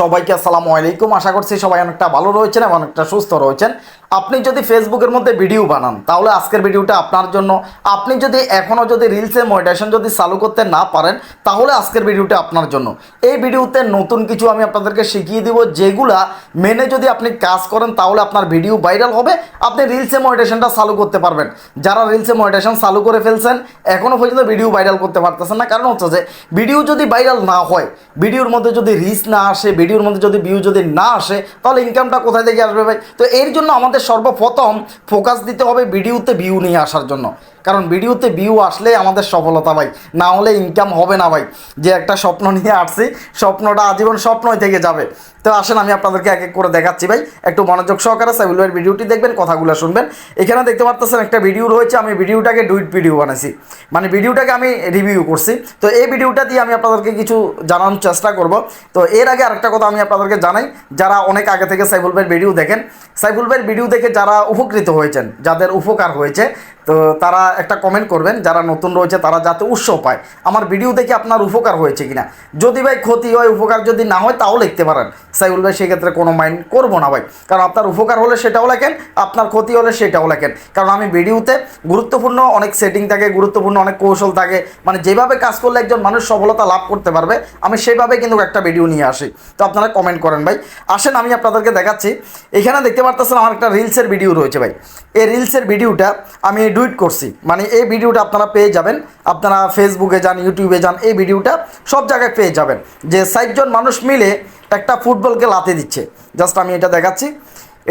সবাইকে আসসালামু আলাইকুম। আশা করছি সবাই অনেকটা ভালো রয়েছেন এবং অনেকটা সুস্থ রয়েছেন। আপনি যদি ফেসবুকের মধ্যে ভিডিও বানান, তাহলে আজকের ভিডিওটা আপনার জন্য। আপনি যদি এখনও যদি রিলসে মডিটেশন যদি চালু করতে না পারেন, তাহলে আজকের ভিডিওটা আপনার জন্য। এই ভিডিওতে নতুন কিছু আমি আপনাদেরকে শিখিয়ে দিব, যেগুলা মেনে যদি আপনি কাজ করেন, তাহলে আপনার ভিডিও ভাইরাল হবে। আপনি রিলসে মডিটেশনটা চালু করতে পারবেন। যারা রিলসে মডিটেশন চালু করে ফেলছেন, এখনও পর্যন্ত ভিডিও ভাইরাল করতে পারতেছেন না। কারণ হচ্ছে যে ভিডিও যদি ভাইরাল না হয় ভিডিওর মধ্যে যদি রিচ না আসে ভিডিওর মধ্যে যদি ভিউ যদি না আসে, তাহলে ইনকামটা কোথায় থেকে আসবে ভাই? তো এর জন্য আমাদের সর্বপ্রথম ফোকাস দিতে হবে ভিডিওতে ভিউ নিয়ে আসার জন্য। কারণ ভিডিওতে ভিউ আসলে আমাদের সফলতা ভাই। না হলে ইনকাম হবে না ভাই। যে একটা স্বপ্ন নিয়ে আসছি, স্বপ্নটা আজীবন স্বপ্নই থেকে যাবে। তো আসেন, আমি আপনাদেরকে এক এক করে দেখাচ্ছি ভাই। একটু মনোযোগ সহকারে সাইবুল ভাইয়ের ভিডিওটি দেখবেন, কথাগুলো শুনবেন। এখানে দেখতে পাচ্ছেন একটা ভিডিও রয়েছে, আমি ভিডিওটাকে ডুইট ভিডিও বানাইছি। মানে ভিডিওটাকে আমি রিভিউ করছি। তো এই ভিডিওটা দিয়ে আমি আপনাদেরকে কিছু জানানোর চেষ্টা করব। তো এর আগে আরেকটা কথা আমি আপনাদেরকে জানাই। যারা অনেক আগে থেকে সাইবুল ভাইয়ের ভিডিও দেখেন সাইবুল ভাইয়ের ভিডিও দেখে যারা উপকৃত হয়েছেন, যাদের উপকার হয়েছে তো তারা একটা কমেন্ট করবেন, যারা নতুন রয়েছে তারা যাতে উৎস পায়। আমার ভিডিও দেখে আপনার উপকার হয়েছে কিনা। যদি ভাই ক্ষতি হয়, উপকার যদি না হয়, তাও লিখতে পারেন। সাইবুল ভাই, সেক্ষেত্রে কোনো মাইন্ড করব না ভাই। কারণ আপনার উপকার হলে সেটাও লেখেন, আপনার ক্ষতি হলে সেটাও লেখেন। কারণ আমি ভিডিওতে গুরুত্বপূর্ণ অনেক সেটিং থাকে, গুরুত্বপূর্ণ অনেক কৌশল থাকে। মানে যেভাবে কাজ করলে একজন মানুষ সফলতা লাভ করতে পারবে, আমি সেভাবে কিন্তু একটা ভিডিও নিয়ে আসি। তো আপনারা কমেন্ট করেন ভাই। আসেন, আমি আপনাদেরকে দেখাচ্ছি। এখানে দেখতে পারতেছেন আমার একটা রিলসের ভিডিও রয়েছে ভাই। এই রিলসের ভিডিওটা আমি ডুইট করছি। মানে এই ভিডিওটা আপনারা পেয়ে যাবেন। আপনারা ফেসবুকে যান ইউটিউবে যান, এই ভিডিওটা সব জায়গায় পেয়ে যাবেন। যে ষাটজন মানুষ মিলে একটা ফুটবলকে লাতে দিচ্ছে। জাস্ট আমি এটা দেখাচ্ছি।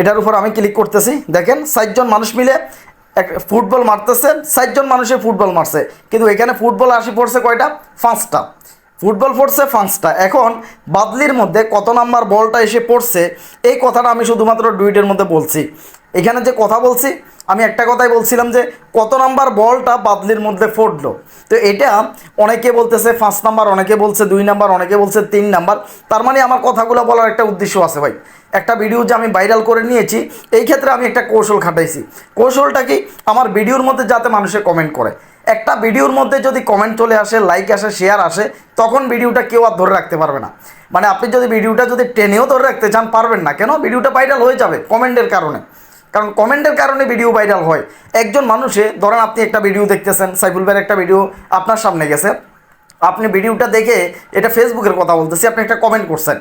এটার উপর আমি ক্লিক করতেছি। দেখেন ষাটজন মানুষ মিলে এক ফুটবল মারতেছে। ষাটজন মানুষে ফুটবল মারছে। কিন্তু এখানে ফুটবল আসি পড়ছে কয়টা? পাঁচটা। ফুটবল পড়ছে পাঁচটা। এখন বাদলির মধ্যে কত নাম্বার বলটা এসে পড়ছে, এই কথাটা আমি শুধুমাত্র ডুইটের মধ্যে বলছি। এখানে যে কথা বলছি, আমি একটা কথাই বলছিলাম যে কত নাম্বার বলটা বাদলির মধ্যে পড়ল তো এটা অনেকে বলতেছে পাঁচ নাম্বার, অনেকে বলছে দুই নাম্বার, অনেকে বলছে তিন নাম্বার। তার মানে আমার কথাগুলো বলার একটা উদ্দেশ্য আছে ভাই। একটা ভিডিও যে আমি ভাইরাল করে নিয়েছি, এই ক্ষেত্রে আমি একটা কৌশল খাটাইছি। কৌশলটা কি? আমার ভিডিওর মধ্যে যাতে মানুষে কমেন্ট করে। একটা ভিডিওর মধ্যে যদি কমেন্ট চলে আসে লাইক আসে শেয়ার আসে, তখন ভিডিওটা কেউ আর ধরে রাখতে পারবে না। মানে আপনি যদি ভিডিওটা যদি টেনেও ধরে রাখতে চান, পারবেন না। কেন? ভিডিওটা ভাইরাল হয়ে যাবে কমেন্টের কারণে। কারণ কমেন্টের কারণে ভিডিও ভাইরাল হয়। একজন মানুষে, ধরেন আপনি একটা ভিডিও দেখতেছেন, সাইফুল ভাইয়ের একটা ভিডিও আপনার সামনে গেছে। আপনি ভিডিওটা দেখে এটা ফেসবুকের কথা বলতেছি, আপনি একটা কমেন্ট করছেন।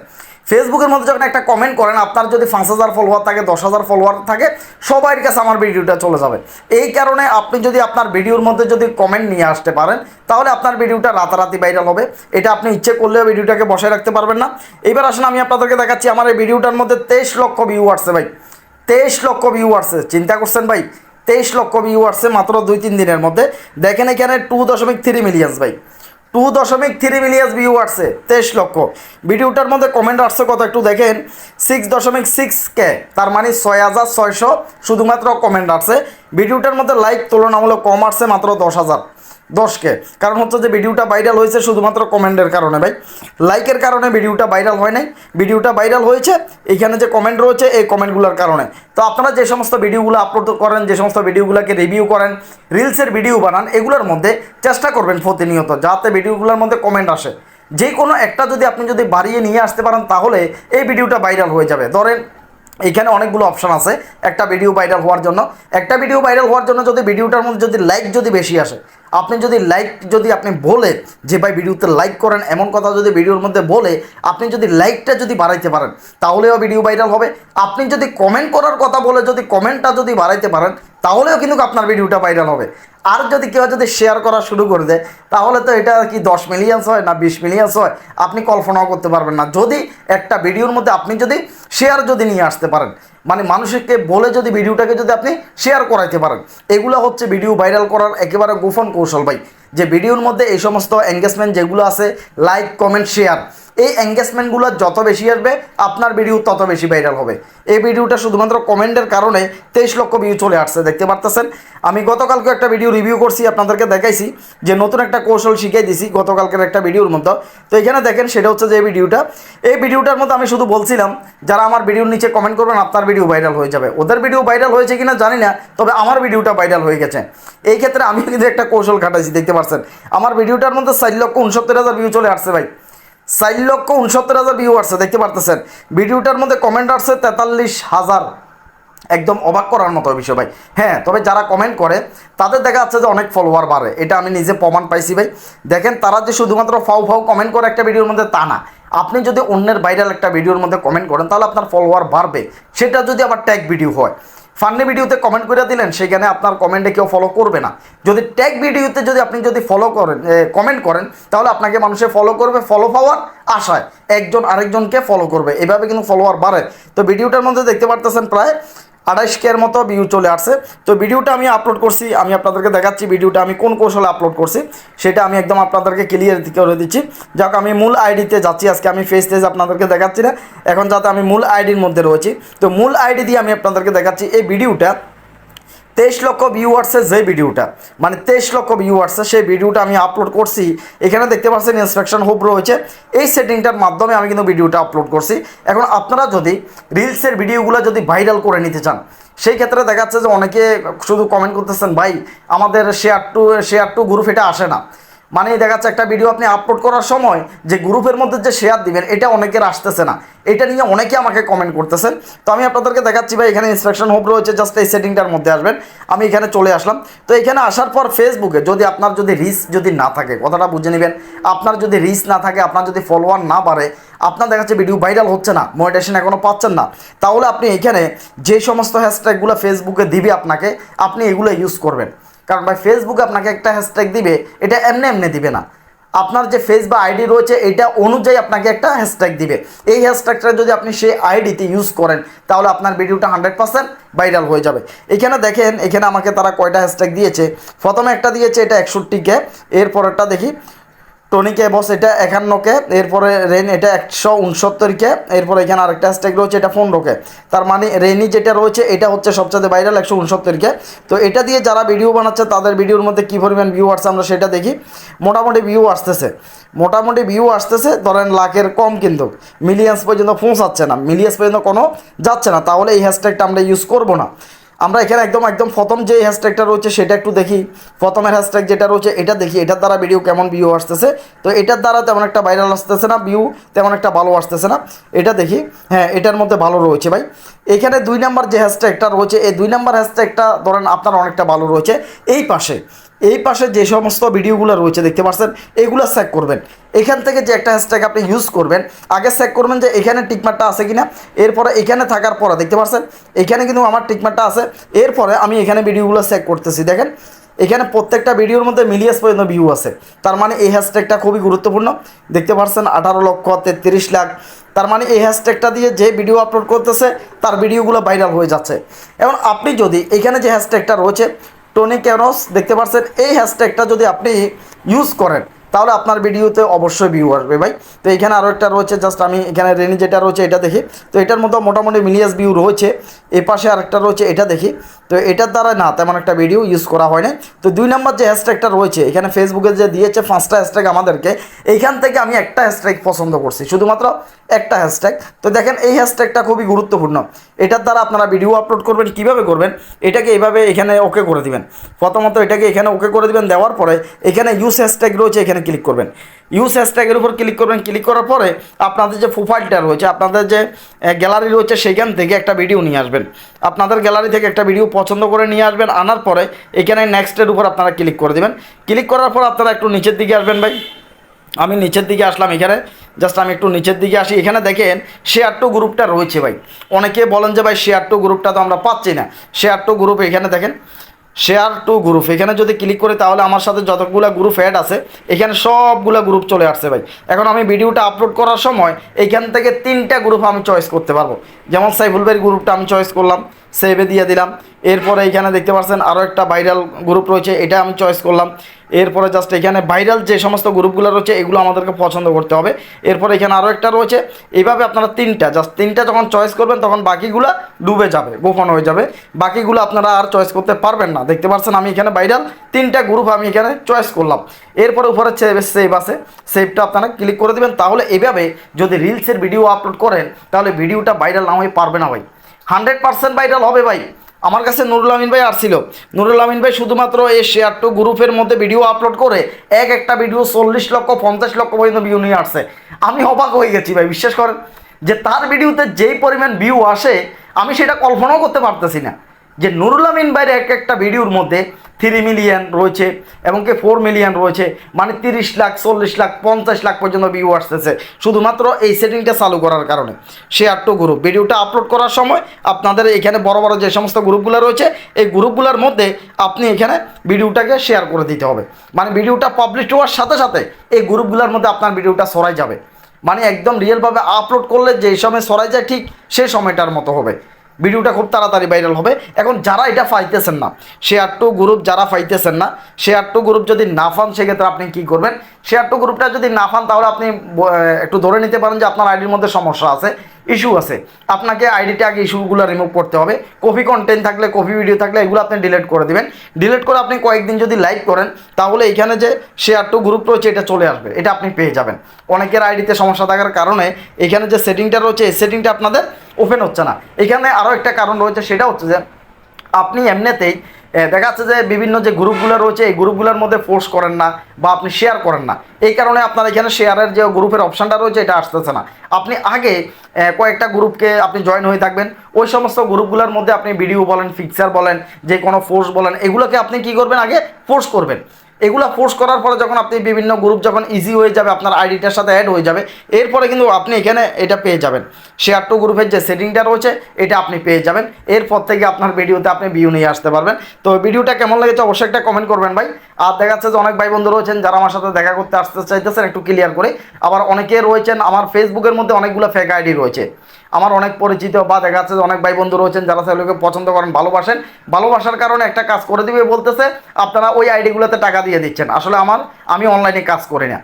ফেসবুকের মধ্যে যখন একটা কমেন্ট করেন, আপনার যদি পাঁচ হাজার ফলোয়ার থাকে, দশ হাজার ফলোয়ার থাকে সবার কাছে আমার ভিডিওটা চলে যাবে। এই কারণে আপনি যদি আপনার ভিডিওর মধ্যে যদি কমেন্ট নিয়ে আসতে পারেন, তাহলে আপনার ভিডিওটা রাতারাতি ভাইরাল হবে। এটা আপনি ইচ্ছে করলেও ভিডিওটাকে বসায় রাখতে পারবেন না। এবার আসলে আমি আপনাদেরকে দেখাচ্ছি, আমার এই ভিডিওটার মধ্যে তেইশ লক্ষ ভিউ আসছে ভাই। তেইশ লক্ষ ভিউ আসছে চিন্তা করছেন ভাই, তেইশ লক্ষ ভিউ আসছে মাত্র দুই তিন দিনের মধ্যে। দেখেন এখানে টু দশমিক থ্রি মিলিয়ন্স ভাই। টু দশমিক থ্রি মিলিয়ন্স ভিউ আসছে তেইশ লক্ষ। ভিডিওটার মধ্যে কমেন্ট আসছে কত একটু দেখেন। সিক্স দশমিক সিক্স কে তার মানে ছয় হাজার ছয়শো। শুধুমাত্র কমেন্ট আসছে। ভিডিওটার মধ্যে লাইক তুলনামূলক কম আসছে মাত্র দশ হাজার। দশকে। কারণ হচ্ছে যে ভিডিওটা ভাইরাল হয়েছে শুধুমাত্র কমেন্টের কারণে ভাই। লাইকের কারণে ভিডিওটা ভাইরাল হয় নাই। ভিডিওটা ভাইরাল হয়েছে, এখানে যে কমেন্ট রয়েছে, এই কমেন্টগুলোর কারণে। তো আপনারা যে সমস্ত ভিডিওগুলো আপলোড করেন, যে সমস্ত ভিডিওগুলোকে রিভিউ করেন রিলসের ভিডিও বানান, এগুলোর মধ্যে চেষ্টা করবেন প্রতিনিয়ত, যাতে ভিডিওগুলোর মধ্যে কমেন্ট আসে। যে কোনো একটা যদি আপনি যদি বাড়িয়ে নিয়ে আসতে পারেন, তাহলে এই ভিডিওটা ভাইরাল হয়ে যাবে। ধরেন এইখানে অনেকগুলো অপশন আছে। একটা ভিডিও ভাইরাল হওয়ার জন্য। একটা ভিডিও ভাইরাল হওয়ার জন্য যদি ভিডিওটার মধ্যে যদি লাইক যদি বেশি আসে আপনি যদি লাইক যদি আপনি বলে যে ভাই ভিডিওতে লাইক করেন, এমন কথা যদি ভিডিওর মধ্যে বলে, আপনি যদি লাইকটা যদি বাড়াইতে পারেন, তাহলেও ভিডিও ভাইরাল হবে। আপনি যদি কমেন্ট করার কথা বলে, যদি কমেন্টটা যদি বাড়াইতে পারেন, তাহলেও কিন্তু আপনার ভিডিওটা ভাইরাল হবে। আর যদি কেউ যদি শেয়ার করা শুরু করে দেয়, তাহলে তো এটা কি দশ মিলিয়ন্স হয় না বিশ মিলিয়ন্স হয়, আপনি কল্পনাও করতে পারবেন না। যদি একটা ভিডিওর মধ্যে আপনি যদি শেয়ার যদি নিয়ে আসতে পারেন মানে মানুষকে বলে যদি ভিডিওটাকে যদি আপনি শেয়ার করাইতে পারেন। এগুলো হচ্ছে ভিডিও ভাইরাল করার একেবারে গোপন কৌশল ভাই। যে ভিডিওর মধ্যে এই সমস্ত এঙ্গেজমেন্ট যেগুলো আছে লাইক কমেন্ট শেয়ার এই এঙ্গেজমেন্টগুলো যত বেশি আসবে, আপনার ভিডিও তত বেশি ভাইরাল হবে। এই ভিডিওটা শুধুমাত্র কমেন্টের কারণে তেইশ লক্ষ ভিউ চলে আসছে, দেখতে পারতেছেন? আমি গতকালকে একটা ভিডিও রিভিউ করছি, আপনাদেরকে দেখাইছি, যে নতুন একটা কৌশল শিখিয়ে দিছি গতকালকের একটা ভিডিওর মতো। তো এখানে দেখেন, সেটা হচ্ছে যে ভিডিওটা এই ভিডিওটার মধ্যে আমি শুধু বলছিলাম, যারা আমার ভিডিওর নিচে কমেন্ট করবেন, আপনার ভিডিও ভাইরাল হয়ে যাবে। ওদের ভিডিও ভাইরাল হয়েছে কিনা জানি না, তবে আমার ভিডিওটা ভাইরাল হয়ে গেছে। এই ক্ষেত্রে আমি কিন্তু একটা কৌশল খাটাইছি, দেখতে পাচ্ছেন আমার ভিডিওটার মধ্যে চার লক্ষ উনসত্তর হাজার ভিউ চলে আসছে, ভাই। চার লক্ষ উনসত্তর হাজার ভিউ আসছে, দেখতে পারতেছেন? ভিডিওটার মধ্যে কমেন্ট আসছে তেতাল্লিশ হাজার। একদম অবাক করার মতো বিষয় ভাই। হ্যাঁ তবে যারা কমেন্ট করে, তাদের দেখা যাচ্ছে যে অনেক ফলোয়ার বাড়ে। এটা আমি নিজে প্রমাণ পাইছি ভাই। দেখেন, তারা যে শুধুমাত্র ফাউ ফাউ কমেন্ট করে একটা ভিডিওর মধ্যে, তা না। আপনি যদি অন্যের ভাইরাল একটা ভিডিওর মধ্যে কমেন্ট করেন, তাহলে আপনার ফলোয়ার বাড়বে। সেটা যদি আবার ট্যাগ ভিডিও হয়। ফান্নি ভিডিওতে কমেন্ট করে দিলেন, সেখানে আপনার কমেন্টে কেউ ফলো করবে না। যদি ট্যাগ ভিডিওতে যদি আপনি যদি ফলো করেন কমেন্ট করেন, তাহলে আপনাকে মানুষে ফলো করবে ফলো পাওয়ার আশায় একজন আরেকজনকে ফলো করবে। এভাবে কিন্তু ফলোয়ার বাড়ে। তো ভিডিওটার মধ্যে দেখতে পারতেছেন প্রায় আড়াইশ কেয়ার মতো ভিউ চলে আসছে। তো ভিডিওটা আমি আপলোড করছি, আমি আপনাদেরকে দেখাচ্ছি ভিডিওটা, আমি কোন কৌশলে আপলোড করছি, সেটা আমি একদম আপনাদেরকে ক্লিয়ার করে দিচ্ছি। যাক, আমি মূল আইডিতে যাচ্ছি, আজকে আমি ফেস টেজ আপনাদেরকে দেখাচ্ছি না। এখন যাতে আমি মূল আইডির মধ্যে রয়েছি, তো মূল আইডি দিয়ে আমি আপনাদেরকে দেখাচ্ছি এই ভিডিওটা তেইশ লক্ষ ভিউয়ার্সের যে ভিডিওটা মানে তেইশ লক্ষ ভিউয়ার্সের সেই ভিডিওটা আমি আপলোড করছি, এখানে দেখতে পাচ্ছেন ইন্সপেকশন হুব রয়েছে। এই সেটিংটার মাধ্যমে আমি কিন্তু ভিডিওটা আপলোড করছি। এখন আপনারা যদি রিলসের ভিডিওগুলো যদি ভাইরাল করে নিতে চান, সেই ক্ষেত্রে দেখা যাচ্ছে যে অনেকে শুধু কমেন্ট করতেছেন, ভাই, আমাদের share to share to group এটা আসে না। মানে দেখা যাচ্ছে একটা ভিডিও আপনি আপলোড করার সময় যে গ্রুপের মধ্যে যে শেয়ার দিবেন, এটা অনেকের আসতেছে না। এটা নিয়ে অনেকে আমাকে কমেন্ট করতেছেন তো আমি আপনাদেরকে দেখাচ্ছি ভাই, এখানে ইনস্ট্রাকশন হোপ রয়েছে জাস্ট এই সেটিংটার মধ্যে আসবেন। আমি এখানে চলে আসলাম। তো এখানে আসার পর ফেসবুকে যদি আপনার যদি রিচ যদি না থাকে, কথাটা বুঝে নেবেন, আপনার যদি রিচ না থাকে, আপনার যদি ফলোয়ার না বাড়ে, আপনার দেখা যাচ্ছে ভিডিও ভাইরাল হচ্ছে না মোটিভেশন এখনও পাচ্ছেন না, তাহলে আপনি এখানে যে সমস্ত হ্যাশট্যাগুলো ফেসবুকে দিবে আপনাকে, আপনি এগুলো ইউজ করবেন। কারণ ভাই ফেসবুক আপনাকে একটা হ্যাশট্যাগ দিবে, এটা এমনি এমনি দিবে না। আপনার যে ফেস বা আইডি রয়েছে, এটা অনুযায়ী আপনাকে একটা হ্যাশট্যাগ দিবে। এই হ্যাশট্যাগটা যদি আপনি সেই আইডিতে ইউজ করেন, তাহলে আপনার ভিডিওটা হান্ড্রেড পার্সেন্ট ভাইরাল হয়ে যাবে। এখানে দেখেন, এখানে আমাকে তারা কয়টা হ্যাশট্যাগ দিয়েছে? প্রথমে একটা দিয়েছে, এটা একষট্টি একষট্টিকে, এরপরেরটা দেখি টনিকে বস, এটা একান্নকে, এরপরে রেন এটা একশো উনসত্তরকে, এরপরে এখানে আরেকটা হ্যাশট্যাগ রয়েছে, এটা পনেরোকে। তার মানে রেনি যেটা রয়েছে, এটা হচ্ছে সবচেয়ে ভাইরাল একশো উনসত্তরকে। তো এটা দিয়ে যারা ভিডিও বানাচ্ছে, তাদের ভিডিওর মধ্যে কী পরিমাণ ভিউ আসছে আমরা সেটা দেখি। মোটামুটি ভিউ আসতেছে। মোটামুটি ভিউ আসতেছে, ধরেন লাখের কম কিন্তু। মিলিয়ন্স পর্যন্ত পৌঁছাচ্ছে না। মিলিয়ন্স পর্যন্ত কোনো যাচ্ছে না। তাহলে এই হ্যাশট্যাগটা আমরা ইউজ করব না। আমরা এখানে একদম একদম প্রথম যে হ্যাশট্যাগটা রয়েছে সেটা একটু দেখি। প্রথমের হ্যাশট্যাগ যেটা রয়েছে, এটা দেখি। এটার দ্বারা ভিডিও কেমন ভিউ আসতেছে? তো এটার দ্বারা তেমন একটা ভাইরাল আসতেছে না ভিউ তেমন একটা ভালো আসতেছে না। এটা দেখি। হ্যাঁ এটার মধ্যে ভালো রয়েছে ভাই। এখানে দুই নাম্বার যে হ্যাশট্যাগটা রয়েছে, এই দুই নাম্বার হ্যাশট্যাগটা ধরেন আপনার অনেকটা ভালো রয়েছে। এই পাশে এই পাশে যে সমস্ত ভিডিওগুলো রয়েছে, দেখতে পাচ্ছেন, এগুলো চেক করবেন। এখান থেকে যে একটা হ্যাশট্যাগ আপনি ইউজ করবেন, আগে চেক করবেন যে এখানে টিকমারটা আছে কিনা। এরপরে এখানে থাকার পরে, দেখতে পাচ্ছেন, এখানে কিন্তু আমার টিকমারটা আছে। এরপরে আমি এখানে ভিডিওগুলো চেক করতেছি। দেখেন, এখানে প্রত্যেকটা ভিডিওর মধ্যে মিলিয়াস পর্যন্ত ভিউ আছে। তার মানে এই হ্যাশট্যাগটা খুবই গুরুত্বপূর্ণ। দেখতে পাচ্ছেন, আঠারো লক্ষ তেত্রিশ লাখ। তার মানে এই হ্যাশট্যাগটা দিয়ে যে ভিডিও আপলোড করতেছে, তার ভিডিওগুলো ভাইরাল হয়ে যাচ্ছে। এবং আপনি যদি এখানে যে হ্যাশট্যাগটা রয়েছে টোনি ক্যানস দেখতে পাচ্ছেন এই হ্যাশট্যাগটা যদি আপনি ইউজ করেন তাহলে আপনার ভিডিওতে অবশ্যই ভিউ আসবে ভাই। তো এখানে আরও একটা রয়েছে জাস্ট আমি এখানে রেনি যেটা রয়েছে এটা দেখি। তো এটার মধ্যে মোটামুটি মিলিয়াস ভিউ রয়েছে। এ পাশে আরেকটা রয়েছে, এটা দেখি। তো এটার দ্বারা না, তেমন একটা ভিডিও ইউজ করা হয় না তো দুই নম্বর যে হ্যাশট্যাগটা রয়েছে, এখানে ফেসবুকে যে দিয়েছে পাঁচটা হ্যাশট্যাগ আমাদেরকে, এইখান থেকে আমি একটা হ্যাশট্যাগ পছন্দ করছি। শুধুমাত্র একটা হ্যাশট্যাগ তো দেখেন, এই হ্যাশট্যাগটা খুবই গুরুত্বপূর্ণ। এটার দ্বারা আপনারা ভিডিও আপলোড করবেন, কীভাবে করবেন, এটাকে এইভাবে এখানে ওকে করে দিবেন। প্রথমত এটাকে এখানে ওকে করে দিবেন, দেওয়ার পরে এখানে ইউজ হ্যাশট্যাগ রয়েছে, এখানে ক্লিক করবেন। ইউজ হ্যাশট্যাগের উপর ক্লিক করবেন। ক্লিক করার পরে আপনাদের যে প্রোফাইলটা রয়েছে, আপনাদের যে গ্যালারি রয়েছে সেখান থেকে একটা ভিডিও নিয়ে আসবেন। আপনাদের গ্যালারি থেকে একটা ভিডিও পছন্দ করে নিয়ে আসবেন। আনার পরে এখানে নেক্সটের উপর আপনারা ক্লিক করে দেবেন। ক্লিক করার পর আপনারা একটু নিচের দিকে আসবেন ভাই। আমি নিচের দিকে আসলাম এখানে। জাস্ট আমি একটু নিচের দিকে আসি। এখানে দেখেন শেয়ার টু গ্রুপটা রয়েছে ভাই। অনেকে বলেন যে ভাই শেয়ার টু গ্রুপটা তো আমরা পাচ্ছি না। শেয়ার টু গ্রুপ এখানে দেখেন। শেয়ার টু গ্রুপ এখানে যদি ক্লিক করি, তাহলে আমার সাথে যতগুলো গ্রুপ অ্যাড আছে, এখানে সবগুলো গ্রুপ চলে আসছে ভাই। এখন আমি ভিডিওটা আপলোড করার সময় এইখান থেকে তিনটা গ্রুপ আমি চয়েস করতে পারব। যেমন সাইফুল ভাইয়ের গ্রুপটা আমি চয়েস করলাম সেভে দিয়ে দিলাম। এরপরে এখানে দেখতে পাচ্ছেন আরও একটা ভাইরাল গ্রুপ রয়েছে, এটা আমি চয়েস করলাম। এরপরে জাস্ট এখানে ভাইরাল যে সমস্ত গ্রুপগুলো রয়েছে, এগুলো আমাদেরকে পছন্দ করতে হবে। এরপরে এখানে আরও একটা রয়েছে, এইভাবে আপনারা তিনটা জাস্ট তিনটা যখন চয়েস করবেন, তখন বাকিগুলো ডুবে যাবে, গোপন হয়ে যাবে। বাকিগুলো আপনারা আর চয়েস করতে পারবেন না। দেখতে পাচ্ছেন আমি এখানে ভাইরাল তিনটা গ্রুপ আমি এখানে চয়েস করলাম। এরপরে উপরে সেভ আছে। সেভটা আপনারা ক্লিক করে দেবেন। তাহলে এভাবে যদি রিলসের ভিডিও আপলোড করেন, তাহলে ভিডিওটা ভাইরাল না হয়ে পারবে না ভাই। হান্ড্রেড পার্সেন্ট ভাইরাল হবে ভাই। আমার কাছে নুরুল আমিন ভাই আসছিল। নুরুল আমিন ভাই শুধুমাত্র এই শেয়ার টু গ্রুপের মধ্যে ভিডিও আপলোড করে এক একটা ভিডিও চল্লিশ লক্ষ, পঞ্চাশ লক্ষ পর্যন্ত ভিউ নিয়ে আসছে। আমি অবাক হয়ে গেছি ভাই, বিশ্বাস করেন? যে তার ভিডিওতে যেই পরিমাণ ভিউ আসে, আমি সেটা কল্পনাও করতে পারতেছি না। যে নুরুল আমিন ভাইয়ের এক একটা ভিডিওর মধ্যে থ্রি মিলিয়ন রয়েছে এবং কি ফোর মিলিয়ন রয়েছে। মানে তিরিশ লাখ, চল্লিশ লাখ, পঞ্চাশ লাখ পর্যন্ত ভিউ আসতেছে শুধুমাত্র এই সেটিংটা চালু করার কারণে। শেয়ার টু গ্রুপ ভিডিওটা আপলোড করার সময় আপনাদের এখানে বড় বড় যে সমস্ত গ্রুপগুলো রয়েছে, এই গ্রুপগুলোর মধ্যে আপনি এখানে ভিডিওটাকে শেয়ার করে দিতে হবে। মানে ভিডিওটা পাবলিশ হওয়ার সাথে সাথে এই গ্রুপগুলোর মধ্যে আপনার ভিডিওটা সরাই যাবে। মানে একদম রিয়েলভাবে আপলোড করলে যেই সময় সরাই যায় ঠিক সেই সময়টার মতো হবে। ভিডিওটা খুব তাড়াতাড়ি ভাইরাল হবে। এখন যারা এটা পাইতেছেন না শেয়ার টু গ্রুপ যারা পাইতেছেন না শেয়ার টু গ্রুপ যদি না পান, সেক্ষেত্রে আপনি কি করবেন? শেয়ার টু গ্রুপটা যদি না পান, তাহলে আপনি একটু ধরে নিতে পারেন যে আপনার আইডির মধ্যে সমস্যা আছে। ইস্যু আছে। আপনাকে আইডিটা আগে ইস্যুগুলো রিমুভ করতে হবে। কপি কন্টেন্ট থাকলে কপি ভিডিও থাকলে এগুলো আপনি ডিলিট করে দিবেন। ডিলিট করে আপনি কয়েকদিন যদি লাইক করেন, তাহলে এখানে যে শেয়ার টু গ্রুপ রয়েছে, এটা চলে আসবে। এটা আপনি পেয়ে যাবেন। অনেকের আইডিতে সমস্যা থাকার কারণে এখানে যে সেটিংটা রয়েছে, এই সেটিংটা আপনাদের ওপেন হচ্ছে না। এখানে আরও একটা কারণ রয়েছে, সেটা হচ্ছে যে আপনি এমনিতেই দেখা যাচ্ছে যে বিভিন্ন যে গ্রুপগুলো রয়েছে, এই গ্রুপগুলোর মধ্যে ফোর্স করেন না বা আপনি শেয়ার করেন না। এই কারণে আপনার এখানে শেয়ারের যে গ্রুপের অপশানটা রয়েছে, এটা আসতেছে না। আপনি আগে কয়েকটা গ্রুপকে আপনি জয়েন হয়ে থাকবেন। ওই সমস্ত গ্রুপগুলোর মধ্যে আপনি ভিডিও বলেন ফিক্সার বলেন, যে কোনো ফোর্স বলেন, এগুলোকে আপনি কি করবেন আগে? ফোর্স করবেন। এগুলো ফোর্স করার পরে যখন আপনি বিভিন্ন গ্রুপ যখন ইজি হয়ে যাবে, আপনার আইডিটার সাথে অ্যাড হয়ে যাবে, এরপরে কিন্তু আপনি এখানে এটা পেয়ে যাবেন। শেয়ার টু গ্রুপের যে সেটিংটা রয়েছে, এটা আপনি পেয়ে যাবেন। এরপর থেকে আপনার ভিডিওতে আপনি ভিউ নিয়ে আসতে পারবেন। তো ভিডিওটা কেমন লেগেছে অবশ্যই একটা কমেন্ট করবেন ভাই। আর দেখা যাচ্ছে যে অনেক ভাই বন্ধু রয়েছেন, যারা আমার সাথে দেখা করতে আসতে চাইতেছেন, একটু ক্লিয়ার করে। আবার অনেকে রয়েছেন, আমার ফেসবুকের মধ্যে অনেকগুলো ফেক আইডি রয়েছে। আমার অনেক পরিচিত বা দেখা যাচ্ছে অনেক ভাই বন্ধু রয়েছেন যারা সেগুলোকে পছন্দ করেন, ভালোবাসেন। ভালোবাসার কারণে একটা কাজ করে দিবে বলতেছে, আপনারা ওই আইডিগুলোতে টাকা দিয়ে দিচ্ছেন। আসলে আমার, আমি অনলাইনে কাজ করি না।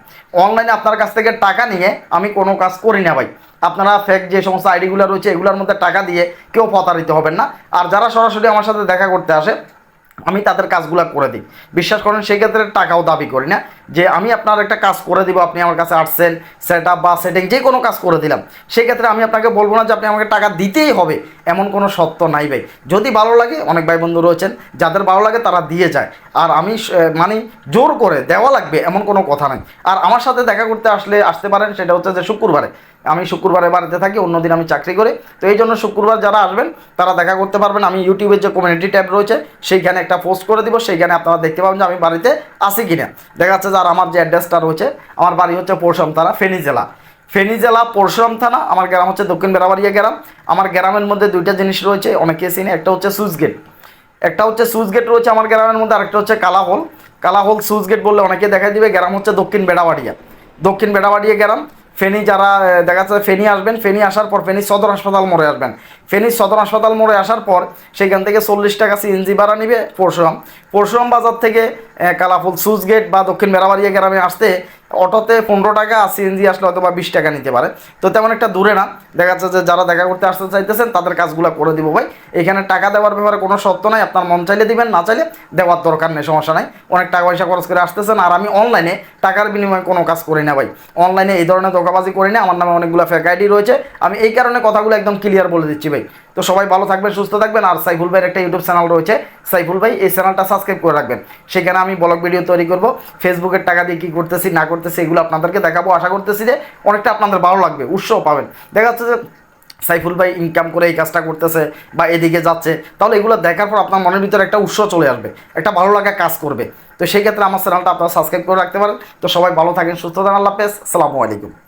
অনলাইনে আপনার কাছ থেকে টাকা নিয়ে আমি কোনো কাজ করি না ভাই। আপনারা ফেক যে সমস্ত আইডিগুলো রয়েছে, এগুলোর মধ্যে টাকা দিয়ে কেউ প্রতারিত হবেন না। আর যারা সরাসরি আমার সাথে দেখা করতে আসে, আমি তাদের কাজগুলো করে দিই। বিশ্বাস করেন সেই ক্ষেত্রে টাকাও দাবি করি না। যে আমি আপনার একটা কাজ করে দিব, আপনি আমার কাছে আসছেন সেট আপ বা সেটিং যে কোনো কাজ করে দিলাম। সেই ক্ষেত্রে আমি আপনাকে বলব না যে আপনি আমাকে টাকা দিতেই হবে, এমন কোনো সত্য নাই ভাই। যদি ভালো লাগে, অনেক ভাই বন্ধু রয়েছেন, যাদের ভালো লাগে তারা দিয়ে যায়। আর আমি মানে জোর করে দেওয়া লাগবে, এমন কোনো কথা নাই। আর আমার সাথে দেখা করতে আসলে, আসতে পারেন, সেটা হচ্ছে যে শুক্রবারে। আমি শুক্রবারে বাড়িতে থাকি অন্যদিন আমি চাকরি করি। তো এই জন্য শুক্রবার যারা আসবেন, তারা দেখা করতে পারবেন। আমি ইউটিউবের যে কমিউনিটি ট্যাব রয়েছে, সেইখানে একটা পোস্ট করে দিব। সেইখানে আপনারা দেখতে পাবেন যে আমি বাড়িতে আসি কিনা। দেখা যাচ্ছে আর আমার যে অ্যাড্রেসটা রয়েছে, আমার বাড়ি হচ্ছে পরশুরাম থানা, ফেনী জেলা। ফেনী জেলা পরশুরাম থানা, আমার গ্রাম হচ্ছে দক্ষিণ বেড়াবাড়িয়া গ্রাম। আমার গ্রামের মধ্যে দুইটা জিনিস রয়েছে, অনেকে চিনি, একটা হচ্ছে সুইচ গেট। একটা হচ্ছে সুইচ গেট রয়েছে আমার গ্রামের মধ্যে, আরেকটা হচ্ছে কালাহোল। কালাহোল সুইচ গেট বললে অনেকে দেখা দিবে, গ্রাম হচ্ছে দক্ষিণ বেড়াবাড়িয়া। দক্ষিণ বেড়াবাড়িয়া গ্রাম ফেনী যারা দেখা যাচ্ছে ফেনি আসবেন, ফেনি আসার পর ফেনি সদর হাসপাতাল মোড়ে আসবেন। ফেনি সদর হাসপাতাল মোড়ে আসার পর সেখান থেকে চল্লিশ টাকা সিএনজি ভাড়া নিবে পরশুরাম। পরশুরাম বাজার থেকে কালাফুল সুইচ গেট বা দক্ষিণ মেরাবাড়িয়া গ্রামে আসতে অটোতে পনেরো টাকা আর সিএনজি আসলে হয়তো বা বিশ টাকা নিতে পারে। তো তেমন একটা দূরে না। দেখা যাচ্ছে যে যারা দেখা করতে আসতে চাইতেছেন, তাদের কাজগুলো করে দিব ভাই। এখানে টাকা দেওয়ার ব্যাপারে কোনো শর্ত নাই। আপনার মন চাইলে দিবেন, না চাইলে দেওয়ার দরকার নেই, সমস্যা নাই। অনেক টাকা পয়সা খরচ করে আসতেছেন আর আমি অনলাইনে টাকার বিনিময়ে কোনো কাজ করি না ভাই। অনলাইনে এই ধরনের ধোকাবাজি করি না। আমার নামে অনেকগুলো ফেক আইডি রয়েছে। আমি এই কারণে কথাগুলো একদম ক্লিয়ার বলে দিচ্ছি ভাই। তো সবাই ভালো থাকবেন, সুস্থ থাকবেন। আর সাইফুল ভাইয়ের একটা ইউটিউব চ্যানেল রয়েছে। সাইফুল ভাই, এই চ্যানেলটা সাবস্ক্রাইব করে রাখবেন। সেখানে আমি ব্লগ ভিডিও তৈরি করব। ফেসবুকের টাকা দিয়ে কী করতেছি, না করতেছি, এগুলো আপনাদেরকে দেখাবো। আশা করতেছি যে অনেকটা আপনাদের ভালো লাগবে, উৎসাহ পাবেন। দেখা যাচ্ছে যে সাইফুল ভাই ইনকাম করে এই কাজটা করতেছে বা এদিকে যাচ্ছে। তাহলে এগুলো দেখার পর আপনার মনের ভিতরে একটা উৎসাহ চলে আসবে, একটা ভালো লাগা কাজ করবে। তো সেই ক্ষেত্রে আমার চ্যানেলটা আপনারা সাবস্ক্রাইব করে রাখতে পারেন। তো সবাই ভালো থাকেন, সুস্থ থাকেন। আল্লাহ হাফেজ। আসসালামু আলাইকুম।